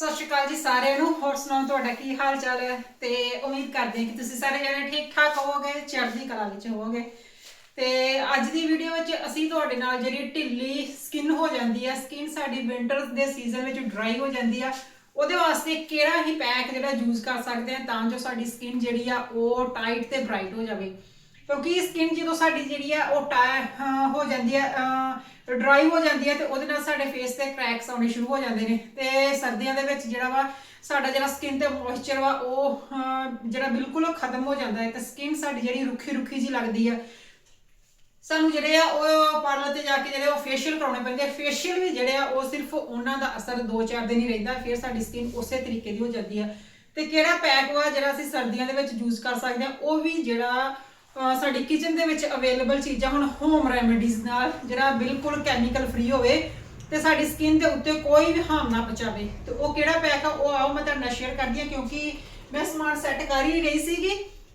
ਸਤਿ ਸ਼੍ਰੀ ਅਕਾਲ ਜੀ ਸਾਰਿਆਂ ਨੂੰ। ਹੋਰ ਸੁਣਾਓ ਤੁਹਾਡਾ ਕੀ ਹਾਲ ਚਾਲ ਹੈ? ਤੇ ਉਮੀਦ ਕਰਦੇ ਹਾਂ ਕਿ ਤੁਸੀਂ ਸਾਰੇ ਜਣੇ ਠੀਕ ਠਾਕ ਹੋਵੋਗੇ, ਚੜ੍ਹਦੀ ਕਲਾ ਵਿੱਚ ਹੋਵੋਗੇ। ਤੇ ਅੱਜ ਦੀ ਵੀਡੀਓ ਵਿੱਚ ਅਸੀਂ ਤੁਹਾਡੇ ਨਾਲ ਜਿਹੜੀ ਢਿੱਲੀ ਸਕਿਨ ਹੋ ਜਾਂਦੀ ਹੈ ਸਕਿਨ ਸਾਡੀ ਵਿੰਟਰ ਦੇ ਸੀਜ਼ਨ ਵਿੱਚ ਡਰਾਈ ਹੋ ਜਾਂਦੀ ਆ, ਉਹਦੇ ਵਾਸਤੇ ਕਿਹੜਾ ਹੀ ਪੈਕ ਜਿਹੜਾ ਯੂਜ਼ ਕਰ ਸਕਦੇ ਆ ਤਾਂ ਜੋ ਸਾਡੀ ਸਕਿਨ ਜਿਹੜੀ ਆ ਉਹ ਟਾਈਟ ਤੇ ਬ੍ਰਾਈਟ ਹੋ ਜਾਵੇ। ਕਿਉਂਕਿ ਸਕਿਨ ਜਦੋਂ ਸਾਡੀ ਜਿਹੜੀ ਆ ਉਹ ਟਾਇ ਹੋ ਜਾਂਦੀ ਹੈ ਡਰਾਈ ਹੋ ਜਾਂਦੀ ਹੈ ਤੇ ਉਹਦੇ ਨਾਲ ਸਾਡੇ ਫੇਸ ਤੇ ਕ੍ਰੈਕਸ ਆਉਣੇ ਸ਼ੁਰੂ ਹੋ ਜਾਂਦੇ ਨੇ ਤੇ ਸਰਦੀਆਂ ਦੇ ਵਿੱਚ ਜਿਹੜਾ ਵਾ, ਸਾਡਾ ਜਿਹੜਾ ਸਕਿਨ ਤੇ ਮੋਇਸਚਰ ਵਾ, ਉਹ ਜਿਹੜਾ ਬਿਲਕੁਲ ਖਤਮ ਹੋ ਜਾਂਦਾ ਹੈ ਤੇ ਸਕਿਨ ਸਾਡੀ ਜਿਹੜੀ ਰੁੱਖੀ ਰੁੱਖੀ ਜੀ ਲੱਗਦੀ ਆ। ਸਾਨੂੰ ਜਿਹੜੇ ਆ, ਉਹ ਪਾਰਲਰ ਤੇ ਜਾ ਕੇ ਜਿਹੜੇ ਉਹ ਫੇਸ਼ੀਅਲ ਕਰਾਉਣੇ ਪੈਂਦੇ ਆ। ਫੇਸ਼ੀਅਲ ਵੀ ਜਿਹੜੇ ਆ, ਉਹ ਸਿਰਫ ਉਹਨਾਂ ਦਾ ਅਸਰ 2-4 ਦਿਨ ਹੀ ਰਹਿੰਦਾ, ਫਿਰ ਸਾਡੀ ਸਕਿਨ ਉਸੇ ਤਰੀਕੇ ਦੀ ਹੋ ਜਾਂਦੀ ਆ। ਤੇ ਕਿਹੜਾ ਪੈਕ ਵਾ ਜਿਹੜਾ ਅਸੀਂ ਸਰਦੀਆਂ ਦੇ ਵਿੱਚ ਯੂਜ਼ ਕਰ ਸਕਦੇ ਆ, ਉਹ ਵੀ ਜਿਹੜਾ ਅਹ, ਸਾਡੀ ਕਿਚਨ ਦੇ ਵਿੱਚ ਅਵੇਲੇਬਲ ਚੀਜ਼ਾਂ ਹੁਣ ਹੋਮ ਰੈਮੇਡੀਜ਼ ਨਾਲ ਜਿਹੜਾ ਬਿਲਕੁਲ ਕੈਮੀਕਲ ਫ੍ਰੀ ਹੋਵੇ ਤੇ ਸਾਡੀ ਸਕਿਨ ਦੇ ਉੱਤੇ ਕੋਈ ਵੀ ਹਾਰਮ ਨਾ ਪਹੁੰਚਾਵੇ। ਤੇ ਉਹ ਕਿਹੜਾ ਪੈਕ ਆ ਉਹ ਆਓ ਮੈਂ ਤੁਹਾਡੇ ਨਾਲ ਸ਼ੇਅਰ ਕਰਦੀ ਆ ਕਿਉਂਕਿ ਮੈਂ ਸਮਾਨ ਸੈੱਟ ਕਰ ਹੀ ਰਹੀ ਸੀਗੀ।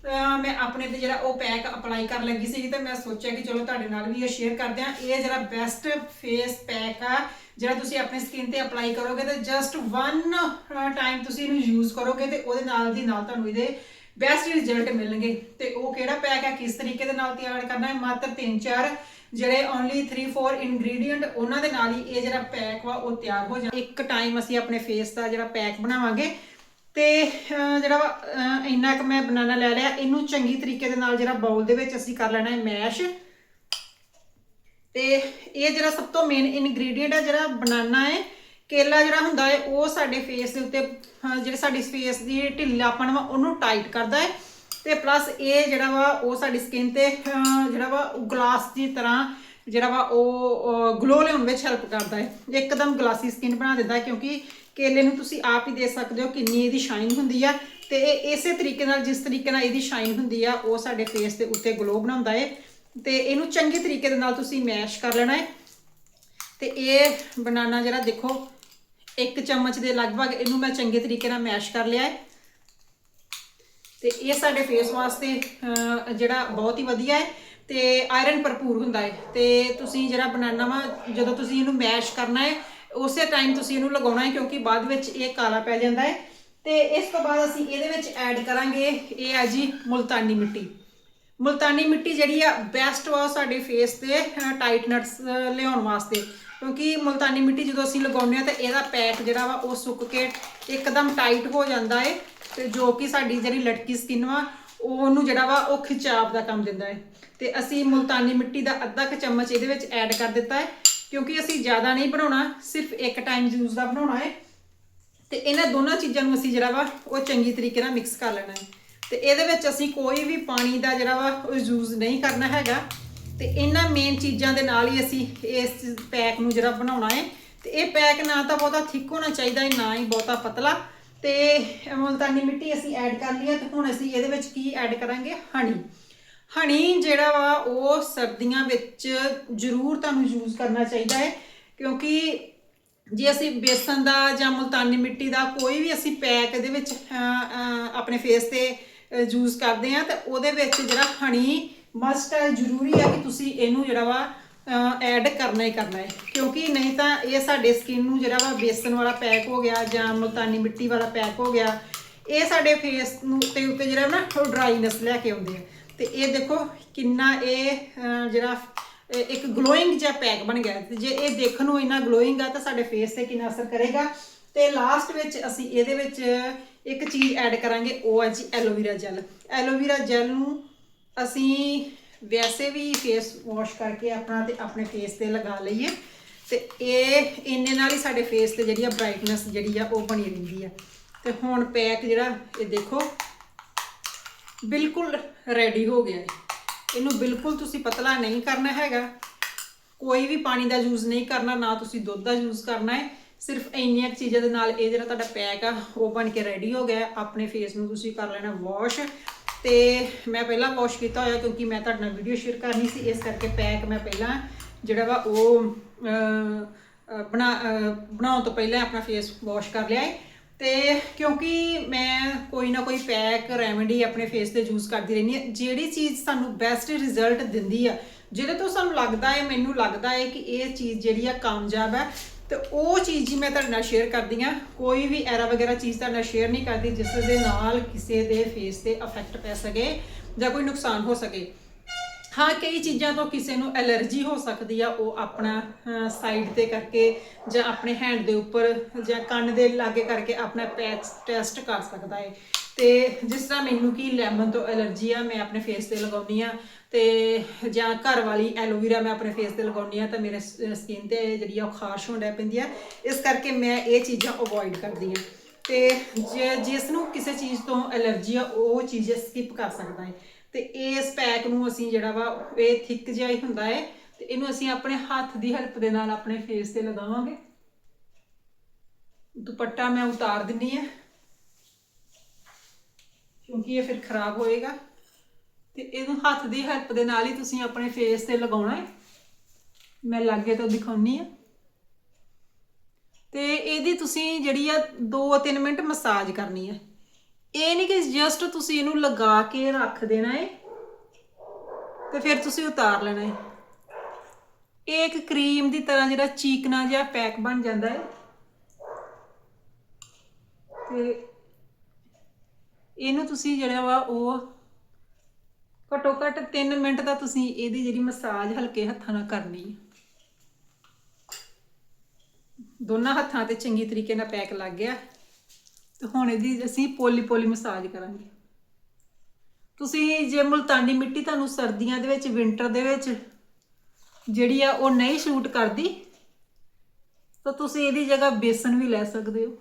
ਅਹ ਮੈਂ ਆਪਣੇ ਤੇ ਜਿਹੜਾ ਉਹ ਪੈਕ ਅਪਲਾਈ ਕਰਨ ਲੱਗੀ ਸੀਗੀ ਤੇ ਮੈਂ ਸੋਚਿਆ ਕਿ ਚਲੋ ਤੁਹਾਡੇ ਨਾਲ ਵੀ ਇਹ ਸ਼ੇਅਰ ਕਰਦੇ ਆ ਇਹ ਜਿਹੜਾ ਬੈਸਟ ਫੇਸ ਪੈਕ ਆ ਜਿਹੜਾ ਤੁਸੀਂ ਆਪਣੀ ਸਕਿਨ ਤੇ ਅਪਲਾਈ ਕਰੋਗੇ ਤੇ ਜਸਟ ਵਨ ਟਾਈਮ ਤੁਸੀਂ ਇਹਨੂੰ ਯੂਜ਼ ਕਰੋਗੇ ਤੇ ਉਹਦੇ ਨਾਲ ਦੀ ਨਾਲ ਤੁਹਾਨੂੰ ਇਹਦੇ ਬੈਸਟ ਰਿਜ਼ਲਟ ਮਿਲਣਗੇ। ਤੇ ਉਹ ਕਿਹੜਾ ਪੈਕ ਹੈ? ਕਿਸ ਤਰੀਕੇ ਦੇ ਨਾਲ ਤਿਆਰ ਕਰਨਾ ਹੈ? ਮਾਤਰ 3-4 ਜਿਹੜੇ ਓਨਲੀ 3-4 ਇੰਗਰੀਡੀਐਂਟ ਉਹਨਾਂ ਦੇ ਨਾਲ ਹੀ ਇਹ ਜਿਹੜਾ ਪੈਕ ਵਾ ਉਹ ਤਿਆਰ ਹੋ ਜਾਂਦਾ ਇੱਕ ਟਾਈਮ ਅਸੀਂ ਆਪਣੇ ਫੇਸ ਦਾ ਜਿਹੜਾ ਪੈਕ ਬਣਾਵਾਂਗੇ। ਤੇ ਜਿਹੜਾ ਵਾ, ਇੰਨਾ ਕੁ ਮੈਂ ਬਨਾਨਾ ਲੈ ਲਿਆ। ਇਹਨੂੰ ਚੰਗੀ ਤਰੀਕੇ ਦੇ ਨਾਲ ਜਿਹੜਾ ਬਾਉਲ ਦੇ ਵਿੱਚ ਅਸੀਂ ਕਰ ਲੈਣਾ ਹੈ ਮੈਸ਼ ਤੇ ਇਹ ਜਿਹੜਾ ਸਭ ਤੋਂ ਮੇਨ ਇਨਗਰੀਡੀਅੰਟ ਹੈ ਜਿਹੜਾ ਬਨਾਨਾ ਹੈ ਕੇਲਾ ਜਿਹੜਾ ਹੁੰਦਾ ਹੈ ਉਹ ਸਾਡੇ ਫੇਸ ਦੇ ਉੱਤੇ ਅਹ, ਜਿਹੜੇ ਸਾਡੀ ਫੇਸ ਦੀ ਢਿੱਲਾਪਣ ਵਾ ਉਹਨੂੰ ਟਾਈਟ ਕਰਦਾ ਹੈ। ਤੇ ਪਲੱਸ ਇਹ ਜਿਹੜਾ ਵਾ ਉਹ ਸਾਡੀ ਸਕਿਨ ਤੇ ਜਿਹੜਾ ਵਾ ਗਲਾਸ ਦੀ ਤਰ੍ਹਾਂ ਜਿਹੜਾ ਵਾ ਉਹ ਗਲੋ ਲਿਆਉਣ ਵਿੱਚ ਹੈਲਪ ਕਰਦਾ ਹੈ। ਇੱਕਦਮ ਗਲਾਸੀ ਸਕਿਨ ਬਣਾ ਦਿੰਦਾ ਹੈ ਕਿਉਂਕਿ ਕੇਲੇ ਨੂੰ ਤੁਸੀਂ ਆਪ ਹੀ ਦੇਖ ਸਕਦੇ ਹੋ ਕਿੰਨੀ ਇਹਦੀ ਸ਼ਾਈਨ ਹੁੰਦੀ ਆ। ਤੇ ਇਹ ਇਸੇ ਤਰੀਕੇ ਨਾਲ ਜਿਸ ਤਰੀਕੇ ਨਾਲ ਇਹਦੀ ਸ਼ਾਈਨ ਹੁੰਦੀ ਆ ਉਹ ਸਾਡੇ ਫੇਸ ਦੇ ਉੱਤੇ ਗਲੋ ਬਣਾਉਂਦਾ ਹੈ। ਤੇ ਇਹਨੂੰ ਚੰਗੇ ਤਰੀਕੇ ਦੇ ਨਾਲ ਤੁਸੀਂ ਮੈਸ਼ ਕਰ ਲੈਣਾ ਹੈ। ਤੇ ਇਹ ਬਨਾਨਾ ਜਿਹੜਾ ਦੇਖੋ ਇੱਕ ਚਮਚ ਦੇ ਲਗਭਗ ਇਹਨੂੰ ਮੈਂ ਚੰਗੇ ਤਰੀਕੇ ਨਾਲ ਮੈਸ਼ ਕਰ ਲਿਆ ਹੈ। ਤੇ ਇਹ ਸਾਡੇ ਫੇਸ ਵਾਸਤੇ ਜਿਹੜਾ ਬਹੁਤ ਹੀ ਵਧੀਆ ਹੈ ਤੇ ਆਇਰਨ ਭਰਪੂਰ ਹੁੰਦਾ ਹੈ। ਤੇ ਤੁਸੀਂ ਜਿਹੜਾ ਬਨਾਨਾ ਵਾ, ਜਦੋਂ ਤੁਸੀਂ ਇਹਨੂੰ ਮੈਸ਼ ਕਰਨਾ ਹੈ, ਉਸੇ ਟਾਈਮ ਤੁਸੀਂ ਇਹਨੂੰ ਲਗਾਉਣਾ ਹੈ ਕਿਉਂਕਿ ਬਾਅਦ ਵਿੱਚ ਇਹ ਕਾਲਾ ਪੈ ਜਾਂਦਾ ਹੈ। ਤੇ ਇਸ ਤੋਂ ਬਾਅਦ ਅਸੀਂ ਇਹਦੇ ਵਿੱਚ ਐਡ ਕਰਾਂਗੇ, ਇਹ ਹੈ ਜੀ ਮੁਲਤਾਨੀ ਮਿੱਟੀ। ਮੁਲਤਾਨੀ ਮਿੱਟੀ ਜਿਹੜੀ ਆ ਬੈਸਟ ਵਾ ਸਾਡੇ ਫੇਸ ਤੇ ਟਾਈਟਨੈਸ ਲਿਆਉਣ ਵਾਸਤੇ। ਕਿਉਂਕਿ ਮੁਲਤਾਨੀ ਮਿੱਟੀ ਜਦੋਂ ਅਸੀਂ ਲਗਾਉਂਦੇ ਆ ਤਾਂ ਇਹਦਾ ਪੈਕ ਜਿਹੜਾ ਵਾ ਉਹ ਸੁੱਕ ਕੇ ਇੱਕਦਮ ਟਾਈਟ ਹੋ ਜਾਂਦਾ ਏ ਤੇ ਜੋ ਕਿ ਸਾਡੀ ਜਿਹੜੀ ਲਟਕੀ ਸਕਿਨ ਵਾ, ਉਹਨੂੰ ਜਿਹੜਾ ਵਾ ਉਹ ਖਿਚਾਵ ਦਾ ਕੰਮ ਦਿੰਦਾ ਹੈ ਤੇ ਅਸੀਂ ਮੁਲਤਾਨੀ ਮਿੱਟੀ ਦਾ ਅੱਧਾ ਕੁ ਚਮਚ ਇਹਦੇ ਵਿੱਚ ਐਡ ਕਰ ਦਿੱਤਾ ਹੈ ਕਿਉਂਕਿ ਅਸੀਂ ਜ਼ਿਆਦਾ ਨਹੀਂ ਬਣਾਉਣਾ, ਸਿਰਫ ਇੱਕ ਟਾਈਮ ਯੂਜ਼ ਦਾ ਬਣਾਉਣਾ ਹੈ ਤੇ ਇਹਨਾਂ ਦੋਨਾਂ ਚੀਜ਼ਾਂ ਨੂੰ ਅਸੀਂ ਜਿਹੜਾ ਵਾ ਉਹ ਚੰਗੀ ਤਰੀਕੇ ਨਾਲ ਮਿਕਸ ਕਰ ਲੈਣਾ ਹੈ ਤੇ ਇਹਦੇ ਵਿੱਚ ਅਸੀਂ ਕੋਈ ਵੀ ਪਾਣੀ ਦਾ ਜਿਹੜਾ ਵਾ ਉਹ ਯੂਜ਼ ਨਹੀਂ ਕਰਨਾ ਹੈਗਾ। ਤੇ ਇਹਨਾਂ ਮੇਨ ਚੀਜ਼ਾਂ ਦੇ ਨਾਲ ਹੀ ਅਸੀਂ ਇਸ ਪੈਕ ਨੂੰ ਜਿਹੜਾ ਬਣਾਉਣਾ ਹੈ, ਤੇ ਇਹ ਪੈਕ ਨਾ ਤਾਂ ਬਹੁਤਾ ਥਿੱਕ ਹੋਣਾ ਚਾਹੀਦਾ ਹੈ, ਨਾ ਹੀ ਬਹੁਤਾ ਪਤਲਾ। ਤੇ ਮੁਲਤਾਨੀ ਮਿੱਟੀ ਅਸੀਂ ਐਡ ਕਰ ਲਈ ਹੈ ਤੇ ਹੁਣ ਅਸੀਂ ਇਹਦੇ ਵਿੱਚ ਕੀ ਐਡ ਕਰਾਂਗੇ? ਹਣੀ ਹਣੀ ਜਿਹੜਾ ਵਾ ਉਹ ਸਰਦੀਆਂ ਵਿੱਚ ਜ਼ਰੂਰ ਤੁਹਾਨੂੰ ਯੂਜ਼ ਕਰਨਾ ਚਾਹੀਦਾ ਹੈ, ਕਿਉਂਕਿ ਜੇ ਅਸੀਂ ਬੇਸਨ ਦਾ ਜਾਂ ਮੁਲਤਾਨੀ ਮਿੱਟੀ ਦਾ ਕੋਈ ਵੀ ਅਸੀਂ ਪੈਕ ਇਹਦੇ ਵਿੱਚ ਆਪਣੇ ਫੇਸ ਤੇ ਯੂਜ਼ ਕਰਦੇ ਆ ਤਾਂ ਉਹਦੇ ਵਿੱਚ ਜਿਹੜਾ ਹਣੀ ਮਸਟ ਹੈ ਜ਼ਰੂਰੀ ਹੈ ਕਿ ਤੁਸੀਂ ਇਹਨੂੰ ਜਿਹੜਾ ਵਾ ਐਡ ਕਰਨਾ ਹੀ ਕਰਨਾ ਹੈ। ਕਿਉਂਕਿ ਨਹੀਂ ਤਾਂ ਇਹ ਸਾਡੇ ਸਕਿਨ ਨੂੰ ਜਿਹੜਾ ਵਾ ਬੇਸਨ ਵਾਲਾ ਪੈਕ ਹੋ ਗਿਆ ਜਾਂ ਮੁਲਤਾਨੀ ਮਿੱਟੀ ਵਾਲਾ ਪੈਕ ਹੋ ਗਿਆ। ਇਹ ਸਾਡੇ ਫੇਸ ਨੂੰ ਤੇ ਉੱਤੇ ਜਿਹੜਾ ਨਾ ਉਹ ਡਰਾਈਨੈਸ ਲੈ ਕੇ ਆਉਂਦੇ ਆ। ਤੇ ਇਹ ਦੇਖੋ ਕਿੰਨਾ ਇਹ ਜਿਹੜਾ ਇੱਕ ਗਲੋਇੰਗ ਜਿਹਾ ਪੈਕ ਬਣ ਗਿਆ। ਤੇ ਜੇ ਇਹ ਦੇਖਣ ਨੂੰ ਇੰਨਾ ਗਲੋਇੰਗ ਆ ਤਾਂ ਸਾਡੇ ਫੇਸ ਤੇ ਕਿੰਨਾ ਅਸਰ ਕਰੇਗਾ। ਤੇ ਲਾਸਟ ਵਿੱਚ ਅਸੀਂ ਇਹਦੇ ਵਿੱਚ ਇੱਕ ਚੀਜ਼ ਐਡ ਕਰਾਂਗੇ, ਉਹ ਹੈ ਜੀ ਐਲੋਵੀਰਾ ਜੈਲ ਐਲੋਵੀਰਾ ਜੈਲ ਨੂੰ ਅਸੀਂ ਵੈਸੇ ਵੀ ਫੇਸ ਵਾਸ਼ ਕਰਕੇ ਆਪਣਾ ਤੇ ਆਪਣੇ ਫੇਸ ਤੇ ਲਗਾ ਲਈਏ ਤੇ ਇਹ ਇੰਨੇ ਨਾਲ ਹੀ ਸਾਡੇ ਫੇਸ ਤੇ ਜਿਹੜੀ ਆ ਬ੍ਰਾਈਟਨੈਸ ਜਿਹੜੀ ਆ ਉਹ ਬਣੀ ਰਹਿੰਦੀ ਆ। ਤੇ ਹੁਣ ਪੈਕ ਜਿਹੜਾ, ਇਹ ਦੇਖੋ, ਬਿਲਕੁਲ ਰੈਡੀ ਹੋ ਗਿਆ ਹੈ ਇਹਨੂੰ ਬਿਲਕੁਲ ਤੁਸੀਂ ਪਤਲਾ ਨਹੀਂ ਕਰਨਾ ਹੈਗਾ। ਕੋਈ ਵੀ ਪਾਣੀ ਦਾ ਯੂਜ਼ ਨਹੀਂ ਕਰਨਾ, ਨਾ ਤੁਸੀਂ ਦੁੱਧ ਦਾ ਯੂਜ਼ ਕਰਨਾ ਹੈ। ਸਿਰਫ ਇੰਨੀਆਂ ਚੀਜ਼ਾਂ ਦੇ ਨਾਲ ਇਹ ਜਿਹੜਾ ਤੁਹਾਡਾ ਪੈਕ ਆ, ਉਹ ਬਣ ਕੇ ਰੈਡੀ ਹੋ ਗਿਆ। ਆਪਣੇ ਫੇਸ ਨੂੰ ਤੁਸੀਂ ਕਰ ਲੈਣਾ ਵਾਸ਼ ਤੇ ਮੈਂ ਪਹਿਲਾਂ ਵਾਸ਼ ਕੀਤਾ ਹੋਇਆ ਕਿਉਂਕਿ ਮੈਂ ਤੁਹਾਡੇ ਨਾਲ ਵੀਡੀਓ ਸ਼ੇਅਰ ਕਰਨੀ ਸੀ, ਇਸ ਕਰਕੇ ਪੈਕ ਮੈਂ ਪਹਿਲਾਂ ਜਿਹੜਾ ਵਾ ਉਹ ਬਣਾ ਬਣਾਉਣ ਤੋਂ ਪਹਿਲਾਂ ਆਪਣਾ ਫੇਸ ਵਾਸ਼ ਕਰ ਲਿਆ ਹੈ ਤੇ ਕਿਉਂਕਿ ਮੈਂ ਕੋਈ ਨਾ ਕੋਈ ਪੈਕ ਰੈਮੇਡੀ ਆਪਣੇ ਫੇਸ ਤੇ ਯੂਜ਼ ਕਰਦੀ ਰਹਿੰਦੀ ਹਾਂ। ਜਿਹੜੀ ਚੀਜ਼ ਸਾਨੂੰ ਬੈਸਟ ਰਿਜ਼ਲਟ ਦਿੰਦੀ ਆ, ਜਿਹਦੇ ਤੋਂ ਸਾਨੂੰ ਲੱਗਦਾ ਹੈ ਮੈਨੂੰ ਲੱਗਦਾ ਹੈ ਕਿ ਇਹ ਚੀਜ਼ ਜਿਹੜੀ ਆ ਕਾਮਯਾਬ ਹੈ ਤੇ ਉਹ ਚੀਜ਼ ਹੀ ਮੈਂ ਤੁਹਾਡੇ ਨਾਲ ਸ਼ੇਅਰ ਕਰਦੀ ਆ ਕੋਈ ਵੀ ਐਰਾ ਵਗੈਰਾ ਚੀਜ਼ ਤੁਹਾਡੇ ਨਾਲ ਸ਼ੇਅਰ ਨਹੀਂ ਕਰਦੀ, ਜਿਸ ਦੇ ਨਾਲ ਕਿਸੇ ਦੇ ਫੇਸ ਤੇ ਇਫੈਕਟ ਪੈ ਸਕੇ ਜਾਂ ਕੋਈ ਨੁਕਸਾਨ ਹੋ ਸਕੇ। ਹਾਂ, ਕਈ ਚੀਜ਼ਾਂ ਤੋਂ ਕਿਸੇ ਨੂੰ ਐਲਰਜੀ ਹੋ ਸਕਦੀ ਆ, ਉਹ ਆਪਣਾ ਸਾਈਡ ਤੇ ਕਰਕੇ ਜਾਂ ਆਪਣੇ ਹੈਂਡ ਦੇ ਉੱਪਰ ਜਾਂ ਕੰਨ ਦੇ ਲਾਗੇ ਕਰਕੇ ਆਪਣਾ ਪੈਚ ਟੈਸਟ ਕਰ ਸਕਦਾ ਹੈ ਤੇ ਜਿਸ ਤਰ੍ਹਾਂ ਮੈਨੂੰ ਕੀ ਲੈਮਨ ਤੋਂ ਐਲਰਜੀ ਆ, ਮੈਂ ਆਪਣੇ ਫੇਸ ਤੇ ਲਗਾਉਣੀ ਆ ਤੇ ਜਾਂ ਘਰ ਵਾਲੀ ਐਲੋਵੀਰਾ ਮੈਂ ਆਪਣੇ ਫੇਸ ਤੇ ਲਗਾਉਣੀ ਆ ਤਾਂ ਮੇਰੇ ਸਕਿਨ ਤੇ ਜਿਹੜੀ ਆ ਉਹ ਖਾਰਸ਼ ਹੋਣ ਲੱਗ ਪੈਂਦੀ ਆ। ਇਸ ਕਰਕੇ ਮੈਂ ਇਹ ਚੀਜ਼ਾਂ ਅਵੋਇਡ ਕਰਦੀ ਆ। ਤੇ ਜੇ, ਜਿਸ ਨੂੰ ਕਿਸੇ ਚੀਜ਼ ਤੋਂ ਐਲਰਜੀ ਆ, ਉਹ ਚੀਜ਼ ਸਕਿਪ ਕਰ ਸਕਦਾ ਹੈ ਤੇ ਇਸ ਪੈਕ ਨੂੰ ਅਸੀਂ ਜਿਹੜਾ ਵਾ, ਇਹ ਥਿੱਕ ਜਿਹਾ ਹੀ ਹੁੰਦਾ ਹੈ ਤੇ ਇਹਨੂੰ ਅਸੀਂ ਆਪਣੇ ਹੱਥ ਦੀ ਹੈਲਪ ਦੇ ਨਾਲ ਆਪਣੇ ਫੇਸ ਤੇ ਲਗਾਵਾਂਗੇ। ਦੁਪੱਟਾ ਮੈਂ ਉਤਾਰ ਦਿੰਨੀ ਆ। ਕਿਉਂਕਿ ਇਹ ਫਿਰ ਖਰਾਬ ਹੋਏਗਾ। ਤੇ ਇਹਨੂੰ ਹੱਥ ਦੀ ਹੈਲਪ ਦੇ ਨਾਲ ਹੀ ਤੁਸੀਂ ਆਪਣੇ ਫੇਸ ਤੇ ਲਗਾਉਣਾ ਹੈ। ਮੈਂ ਲਾਗੇ ਤੋਂ ਦਿਖਾਉਣੀ ਆ। ਤੇ ਇਹਦੀ ਤੁਸੀਂ ਜਿਹੜੀ ਆ 2-3 ਮਿੰਟ ਮਸਾਜ ਕਰਨੀ ਹੈ ਇਹ ਨਹੀਂ ਕਿ ਜਸਟ ਤੁਸੀਂ ਇਹਨੂੰ ਲਗਾ ਕੇ ਰੱਖ ਦੇਣਾ ਹੈ। ਤੇ ਫਿਰ ਤੁਸੀਂ ਉਤਾਰ ਲੈਣਾ ਹੈ। ਇਹ ਇੱਕ ਕਰੀਮ ਦੀ ਤਰ੍ਹਾਂ ਜਿਹੜਾ ਚੀਕਣਾ ਜਿਹਾ ਪੈਕ ਬਣ ਜਾਂਦਾ ਹੈ। ਤੇ ਇਹਨੂੰ ਤੁਸੀਂ ਜਿਹੜਾ ਵਾ ਉਹ ਘੱਟੋ ਘੱਟ 3 ਮਿੰਟ ਦਾ ਤੁਸੀਂ ਇਹਦੀ ਜਿਹੜੀ ਮਸਾਜ ਹਲਕੇ ਹੱਥਾਂ ਨਾਲ ਕਰਨੀ ਹੈ ਦੋਨਾਂ ਹੱਥਾਂ ਤੇ ਚੰਗੀ ਤਰੀਕੇ ਨਾਲ ਪੈਕ ਲੱਗ ਗਿਆ ਤੇ ਹੁਣ ਇਹਦੀ ਅਸੀਂ ਪੋਲੀ ਪੋਲੀ ਮਸਾਜ ਕਰਾਂਗੇ। ਤੁਸੀਂ ਜੇ ਮੁਲਤਾਨੀ ਮਿੱਟੀ ਤੁਹਾਨੂੰ ਸਰਦੀਆਂ ਦੇ ਵਿੱਚ, ਵਿੰਟਰ ਦੇ ਵਿੱਚ ਜਿਹੜੀ ਆ ਉਹ ਨਹੀਂ ਸ਼ੂਟ ਕਰਦੀ, ਤਾਂ ਤੁਸੀਂ ਇਹਦੀ ਜਗ੍ਹਾ ਬੇਸਨ ਵੀ ਲੈ ਸਕਦੇ ਹੋ।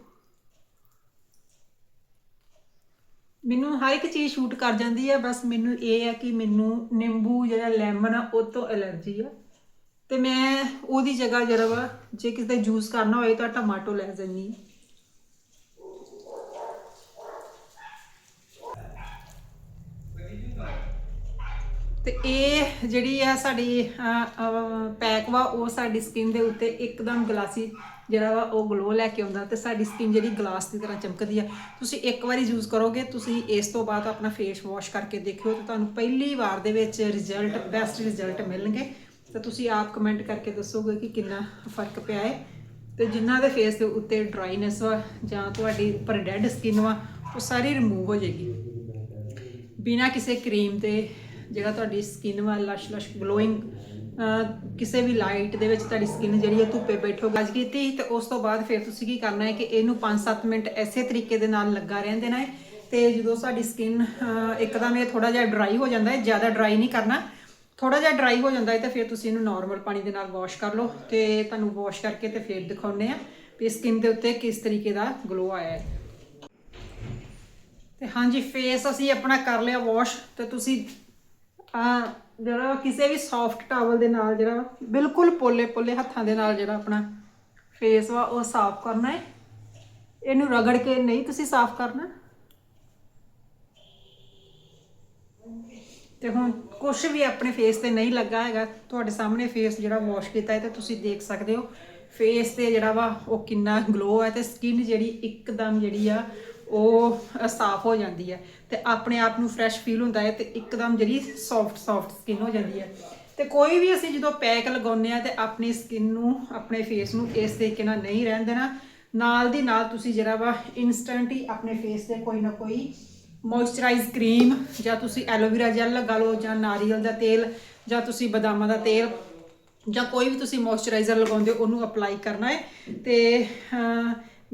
ਮੈਨੂੰ ਹਰ ਇੱਕ ਚੀਜ਼ ਸ਼ੂਟ ਕਰ ਜਾਂਦੀ ਹੈ ਬਸ ਮੈਨੂੰ ਇਹ ਹੈ ਕਿ ਮੈਨੂੰ ਨਿੰਬੂ ਜਿਹੜਾ ਲੈਮਨ ਆ, ਉਹ ਤੋਂ ਐਲਰਜੀ ਆ। ਤੇ ਮੈਂ ਉਹਦੀ ਜਗ੍ਹਾ ਜਿਹੜਾ ਵਾ, ਜੇ ਕਿਸੇ ਦਾ ਜੂਸ ਕਰਨਾ ਹੋਏ ਤਾਂ ਟਮਾਟੋ ਲੈ ਜਾਂਦੀ ਹਾਂ ਤੇ ਇਹ ਜਿਹੜੀ ਆ ਸਾਡੀ ਪੈਕ ਵਾ, ਉਹ ਸਾਡੀ ਸਕਿਨ ਦੇ ਉੱਤੇ ਇੱਕਦਮ ਗਲਾਸੀ ਜਿਹੜਾ ਵਾ ਉਹ ਗਲੋ ਲੈ ਕੇ ਆਉਂਦਾ ਤੇ ਸਾਡੀ ਸਕਿਨ ਜਿਹੜੀ ਗਲਾਸ ਦੀ ਤਰ੍ਹਾਂ ਚਮਕਦੀ ਆ। ਤੁਸੀਂ ਇੱਕ ਵਾਰੀ ਯੂਜ਼ ਕਰੋਗੇ, ਤੁਸੀਂ ਇਸ ਤੋਂ ਬਾਅਦ ਆਪਣਾ ਫੇਸ ਵਾਸ਼ ਕਰਕੇ ਦੇਖਿਓ ਤੇ ਤੁਹਾਨੂੰ ਪਹਿਲੀ ਵਾਰ ਦੇ ਵਿੱਚ ਰਿਜ਼ਲਟ ਬੈਸਟ ਰਿਜ਼ਲਟ ਮਿਲਣਗੇ। ਤਾਂ ਤੁਸੀਂ ਆਪ ਕਮੈਂਟ ਕਰਕੇ ਦੱਸੋਗੇ ਕਿ ਕਿੰਨਾ ਫ਼ਰਕ ਪਿਆ ਹੈ। ਤੇ ਜਿਨ੍ਹਾਂ ਦੇ ਫੇਸ ਦੇ ਉੱਤੇ ਡਰਾਈਨੈਸ ਵਾ ਜਾਂ ਤੁਹਾਡੀ ਉੱਪਰ ਡੈਡ ਸਕਿਨ ਵਾ, ਉਹ ਸਾਰੀ ਰਿਮੂਵ ਹੋ ਜਾਏਗੀ। ਬਿਨਾ ਕਿਸੇ ਕਰੀਮ ਤੇ ਜਿਹੜਾ ਤੁਹਾਡੀ ਸਕਿਨ ਵੱਲ ਲਸ਼ ਲਸ਼ ਗਲੋਇੰਗ ਕਿਸੇ ਵੀ ਲਾਈਟ ਦੇ ਵਿੱਚ ਤੁਹਾਡੀ ਸਕਿਨ ਜਿਹੜੀ ਹੈ ਧੁੱਪੇ ਬੈਠੋ ਗੱਜ ਕੀਤੀ ਤੇ ਉਸ ਤੋਂ ਬਾਅਦ ਫਿਰ ਤੁਸੀਂ ਕੀ ਕਰਨਾ ਹੈ ਕਿ ਇਹਨੂੰ 5-7 ਮਿੰਟ ਐਸੇ ਤਰੀਕੇ ਦੇ ਨਾਲ ਲੱਗਾ ਰਹਿਣ ਦੇਣਾ ਹੈ ਤੇ ਜਦੋਂ ਸਾਡੀ ਸਕਿਨ ਇੱਕਦਮ ਇਹ ਥੋੜਾ ਜਿਹਾ ਡਰਾਈ ਹੋ ਜਾਂਦਾ ਹੈ, ਜ਼ਿਆਦਾ ਡਰਾਈ ਨਹੀਂ ਕਰਨਾ। ਥੋੜਾ ਜਿਹਾ ਡਰਾਈ ਹੋ ਜਾਂਦਾ ਹੈ ਤਾਂ ਫਿਰ ਤੁਸੀਂ ਇਹਨੂੰ ਨਾਰਮਲ ਪਾਣੀ ਦੇ ਨਾਲ ਵਾਸ਼ ਕਰ ਲਓ ਤੇ ਤੁਹਾਨੂੰ ਵਾਸ਼ ਕਰਕੇ ਤੇ ਫਿਰ ਦਿਖਾਉਨੇ ਆ ਵੀ ਸਕਿਨ ਦੇ ਉੱਤੇ ਕਿਸ ਤਰੀਕੇ ਦਾ ਗਲੋ ਆਇਆ ਹੈ। ਤੇ ਹਾਂਜੀ ਫੇਸ ਅਸੀਂ ਆਪਣਾ ਕਰ ਲਿਆ ਵਾਸ਼ ਤੇ ਤੁਸੀਂ ਆ ਜਿਹੜਾ ਕਿਸੇ ਵੀ ਸੌਫਟ ਟਾਵਲ ਦੇ ਨਾਲ ਜਿਹੜਾ, ਬਿਲਕੁਲ ਪੋਲੇ ਪੋਲੇ ਹੱਥਾਂ ਦੇ ਨਾਲ ਜਿਹੜਾ ਆਪਣਾ ਫੇਸ ਵਾ, ਉਹ ਸਾਫ਼ ਕਰਨਾ ਹੈ। ਇਹਨੂੰ ਰਗੜ ਕੇ ਨਹੀਂ ਤੁਸੀਂ ਸਾਫ਼ ਕਰਨਾ। ਤੇ ਹੁਣ ਕੁਝ ਵੀ ਆਪਣੇ ਫੇਸ ਤੇ ਨਹੀਂ ਲੱਗਾ ਹੈਗਾ, ਤੁਹਾਡੇ ਸਾਹਮਣੇ ਫੇਸ ਜਿਹੜਾ ਵਾਸ਼ ਕੀਤਾ ਹੈ ਤੇ ਤੁਸੀਂ ਦੇਖ ਸਕਦੇ ਹੋ। ਫੇਸ ਤੇ ਜਿਹੜਾ ਵਾ, ਉਹ ਕਿੰਨਾ ਗਲੋ ਹੈ ਤੇ ਸਕਿਨ ਜਿਹੜੀ ਇੱਕਦਮ ਜਿਹੜੀ ਆ ਉਹ ਸਾਫ਼ ਹੋ ਜਾਂਦੀ ਹੈ ਤੇ ਆਪਣੇ ਆਪ ਨੂੰ ਫਰੈਸ਼ ਫੀਲ ਹੁੰਦਾ ਹੈ ਤੇ ਇੱਕਦਮ ਜਿਹੜੀ ਸੌਫਟ ਸੌਫਟ ਸਕਿਨ ਹੋ ਜਾਂਦੀ ਹੈ। ਤੇ ਕੋਈ ਵੀ ਅਸੀਂ ਜਦੋਂ ਪੈਕ ਲਗਾਉਂਦੇ ਆ ਤੇ ਆਪਣੀ ਸਕਿਨ ਨੂੰ, ਆਪਣੇ ਫੇਸ ਨੂੰ ਇਸ ਤਰੀਕੇ ਨਾਲ ਨਹੀਂ ਰਹਿਣ ਦੇਣਾ, ਨਾਲ ਦੀ ਨਾਲ ਤੁਸੀਂ ਜਿਹੜਾ ਵਾ ਇਨਸਟੈਂਟ ਹੀ ਆਪਣੇ ਫੇਸ ਤੇ ਕੋਈ ਨਾ ਕੋਈ ਮੋਇਸਚਰਾਈਜ਼ ਕਰੀਮ ਜਾਂ ਤੁਸੀਂ ਐਲੋਵੇਰਾ ਜੈਲ ਲਗਾ ਲਓ ਜਾਂ ਨਾਰੀਅਲ ਦਾ ਤੇਲ ਜਾਂ ਤੁਸੀਂ ਬਦਾਮਾਂ ਦਾ ਤੇਲ ਜਾਂ ਕੋਈ ਵੀ ਤੁਸੀਂ ਮੋਇਸਚਰਾਈਜ਼ਰ ਲਗਾਉਂਦੇ ਹੋ, ਉਹਨੂੰ ਅਪਲਾਈ ਕਰਨਾ ਹੈ। ਤੇ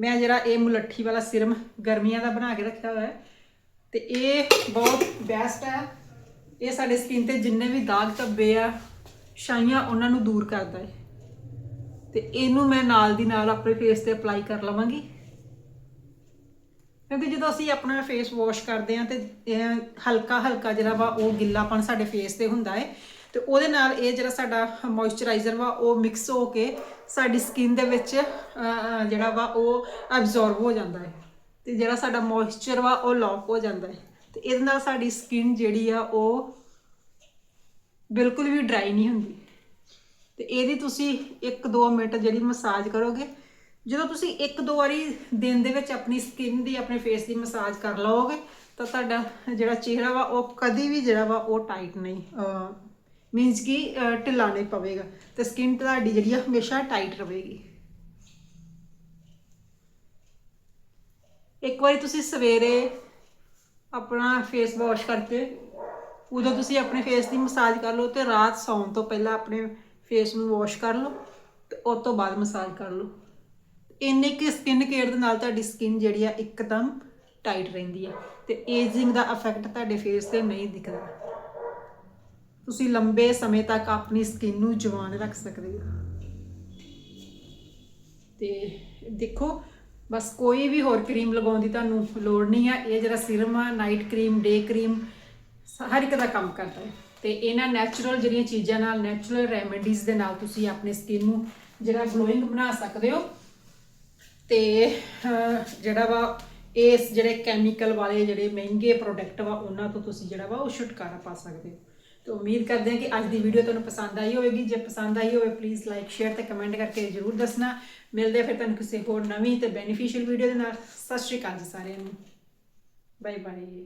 ਮੈਂ ਜਿਹੜਾ ਇਹ ਮੁਲੱਠੀ ਵਾਲਾ ਸਿਰਮ ਗਰਮੀਆਂ ਦਾ ਬਣਾ ਕੇ ਰੱਖਿਆ ਹੋਇਆ ਹੈ ਤੇ ਇਹ ਬਹੁਤ ਬੈਸਟ ਹੈ। ਇਹ ਸਾਡੇ ਸਕਿਨ ਤੇ ਜਿੰਨੇ ਵੀ ਦਾਗ ਧੱਬੇ ਆ, ਛਾਈਆਂ ਉਹਨਾਂ ਨੂੰ ਦੂਰ ਕਰਦਾ ਹੈ। ਤੇ ਇਹਨੂੰ ਮੈਂ ਨਾਲ ਦੀ ਨਾਲ ਆਪਣੇ ਫੇਸ ਤੇ ਅਪਲਾਈ ਕਰ ਲਵਾਂਗੀ। ਕਿਉਂਕਿ ਜਦੋਂ ਅਸੀਂ ਆਪਣਾ ਫੇਸ ਵਾਸ਼ ਕਰਦੇ ਆ ਤੇ ਹਲਕਾ ਹਲਕਾ ਜਿਹੜਾ ਵਾ ਉਹ ਗਿੱਲਾਪਣ ਸਾਡੇ ਫੇਸ ਤੇ ਹੁੰਦਾ ਹੈ ਤੇ ਉਹਦੇ ਨਾਲ ਇਹ ਜਿਹੜਾ ਸਾਡਾ ਮੋਇਸਚਰਾਈਜ਼ਰ ਵਾ, ਉਹ ਮਿਕਸ ਹੋ ਕੇ ਸਾਡੀ ਸਕਿਨ ਦੇ ਵਿੱਚ ਜਿਹੜਾ ਵਾ, ਉਹ ਐਬਜ਼ੌਰਬ ਹੋ ਜਾਂਦਾ ਹੈ। ਤੇ ਜਿਹੜਾ ਸਾਡਾ ਮੋਇਸਚਰ ਵਾ, ਉਹ ਲੌਕ ਹੋ ਜਾਂਦਾ ਹੈ। ਤੇ ਇਹਦੇ ਨਾਲ ਸਾਡੀ ਸਕਿਨ ਜਿਹੜੀ ਆ, ਉਹ ਬਿਲਕੁਲ ਵੀ ਡਰਾਈ ਨਹੀਂ ਹੁੰਦੀ। ਤੇ ਇਹਦੀ ਤੁਸੀਂ 1-2 ਮਿੰਟ ਜਿਹੜੀ ਮਸਾਜ ਕਰੋਗੇ, ਜਦੋਂ ਤੁਸੀਂ ਇੱਕ ਦੋ ਵਾਰੀ ਦਿਨ ਦੇ ਵਿੱਚ ਆਪਣੀ ਸਕਿਨ ਦੀ, ਆਪਣੇ ਫੇਸ ਦੀ ਮਸਾਜ ਕਰ ਲਓਗੇ, ਤਾਂ ਤੁਹਾਡਾ ਜਿਹੜਾ ਚਿਹਰਾ ਵਾ, ਉਹ ਕਦੀ ਵੀ ਜਿਹੜਾ ਵਾ, ਉਹ ਟਾਈਟ ਨਹੀਂ ਮੀਨਸ ਕਿ ਢਿੱਲਾ ਨਹੀਂ ਪਵੇਗਾ ਤੇ ਸਕਿਨ ਤੁਹਾਡੀ ਜਿਹੜੀ ਆ ਹਮੇਸ਼ਾ ਟਾਈਟ ਰਹੇਗੀ। ਇੱਕ ਵਾਰੀ ਤੁਸੀਂ ਸਵੇਰੇ ਆਪਣਾ ਫੇਸ ਵਾਸ਼ ਕਰਕੇ, ਉਦੋਂ ਤੁਸੀਂ ਆਪਣੇ ਫੇਸ ਦੀ ਮਸਾਜ ਕਰ ਲਓ ਤੇ ਰਾਤ ਸੌਣ ਤੋਂ ਪਹਿਲਾਂ ਆਪਣੇ ਫੇਸ ਨੂੰ ਵਾਸ਼ ਕਰ ਲਓ ਤੇ ਉਸ ਤੋਂ ਬਾਅਦ ਮਸਾਜ ਕਰ ਲਓ। ਇੰਨੇ ਕਿ ਸਕਿਨ ਕੇਅਰ ਦੇ ਨਾਲ ਤੁਹਾਡੀ ਸਕਿਨ ਜਿਹੜੀ ਆ ਇੱਕਦਮ ਟਾਈਟ ਰਹਿੰਦੀ ਆ ਤੇ ਏਜਿੰਗ ਦਾ ਇਫੈਕਟ ਤੁਹਾਡੇ ਫੇਸ ਤੇ ਨਹੀਂ ਦਿਖਦਾ। ਤੁਸੀਂ ਲੰਬੇ ਸਮੇਂ ਤੱਕ ਆਪਣੀ ਸਕਿਨ ਨੂੰ ਜਵਾਨ ਰੱਖ ਸਕਦੇ ਹੋ। ਤੇ ਦੇਖੋ, ਬਸ ਕੋਈ ਵੀ ਹੋਰ ਕਰੀਮ ਲਗਾਉਣ ਦੀ ਤੁਹਾਨੂੰ ਲੋੜ ਨਹੀਂ ਆ। ਇਹ ਜਿਹੜਾ ਸਿਰਮ ਆ ਨਾਈਟ ਕਰੀਮ ਡੇ ਕਰੀਮ ਹਰ ਇੱਕ ਦਾ ਕੰਮ ਕਰਦਾ ਹੈ। ਤੇ ਇਹਨਾਂ ਨੈਚੁਰਲ ਜਿਹੜੀਆਂ ਚੀਜ਼ਾਂ ਨਾਲ ਨੈਚੁਰਲ ਰੈਮੇਡੀਜ਼ ਦੇ ਨਾਲ ਤੁਸੀਂ ਆਪਣੀ ਸਕਿਨ ਨੂੰ ਜਿਹੜਾ ਗਲੋਇੰਗ ਬਣਾ ਸਕਦੇ ਹੋ। ਤੇ ਜਿਹੜਾ ਵਾ ਇਸ ਜਿਹੜੇ ਕੈਮੀਕਲ ਵਾਲੇ ਜਿਹੜੇ ਮਹਿੰਗੇ ਪ੍ਰੋਡਕਟ ਵਾ, ਉਹਨਾਂ ਤੋਂ ਤੁਸੀਂ ਜਿਹੜਾ ਵਾ ਉਹ ਛੁਟਕਾਰਾ ਪਾ ਸਕਦੇ ਹੋ। ਤੇ ਉਮੀਦ ਕਰਦੇ ਹਾਂ ਕਿ ਅੱਜ ਦੀ ਵੀਡੀਓ ਤੁਹਾਨੂੰ ਪਸੰਦ ਆਈ ਹੋਵੇਗੀ। ਜੇ ਪਸੰਦ ਆਈ ਹੋਵੇ ਪਲੀਜ਼ ਲਾਈਕ ਸ਼ੇਅਰ ਤੇ ਕਮੈਂਟ ਕਰਕੇ ਜਰੂਰ ਦੱਸਣਾ। ਮਿਲਦੇ ਫਿਰ ਤੁਹਾਨੂੰ ਕਿਸੇ ਹੋਰ ਨਵੀਂ ਤੇ ਬੈਨੀਫੀਸ਼ੀਅਲ ਵੀਡੀਓ ਦੇ ਨਾਲ। ਸਤਿ ਸ਼੍ਰੀ ਅਕਾਲ ਜੀ ਸਾਰਿਆਂ ਨੂੰ। Bye bye